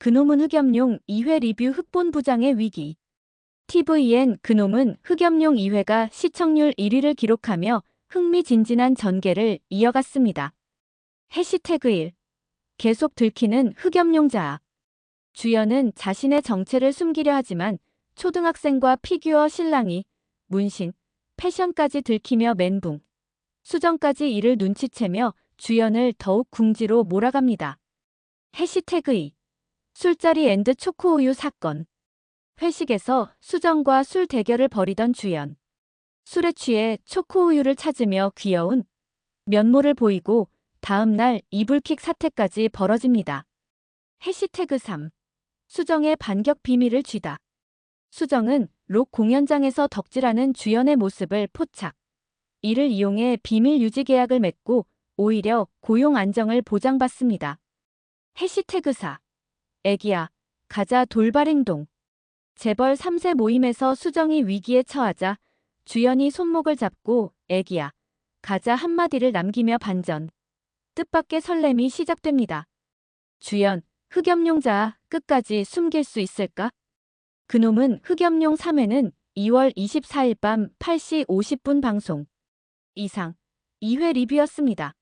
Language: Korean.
그놈은 흑염룡 2회 리뷰 흑본 부장의 위기. TVN 그놈은 흑염룡 2회가 시청률 1위를 기록하며 흥미진진한 전개를 이어갔습니다. 해시태그 1. 계속 들키는 흑염룡자. 주연은 자신의 정체를 숨기려 하지만 초등학생과 피규어 신랑이 문신, 패션까지 들키며 멘붕. 수정까지 이를 눈치채며 주연을 더욱 궁지로 몰아갑니다. 해시태그 2. 술자리 앤드 초코우유 사건. 회식에서 수정과 술 대결을 벌이던 주연. 술에 취해 초코우유를 찾으며 귀여운 면모를 보이고 다음날 이불킥 사태까지 벌어집니다. 해시태그 3. 수정의 반격 비밀을 쥐다. 수정은 록 공연장에서 덕질하는 주연의 모습을 포착. 이를 이용해 비밀 유지 계약을 맺고 오히려 고용 안정을 보장받습니다. 해시태그 4. 애기야, 가자 돌발 행동. 재벌 3세 모임에서 수정이 위기에 처하자 주연이 손목을 잡고 애기야, 가자 한마디를 남기며 반전. 뜻밖의 설렘이 시작됩니다. 주연, 흑염룡자 끝까지 숨길 수 있을까? 그놈은 흑염룡 3회는 2월 24일 밤 8시 50분 방송. 이상 2회 리뷰였습니다.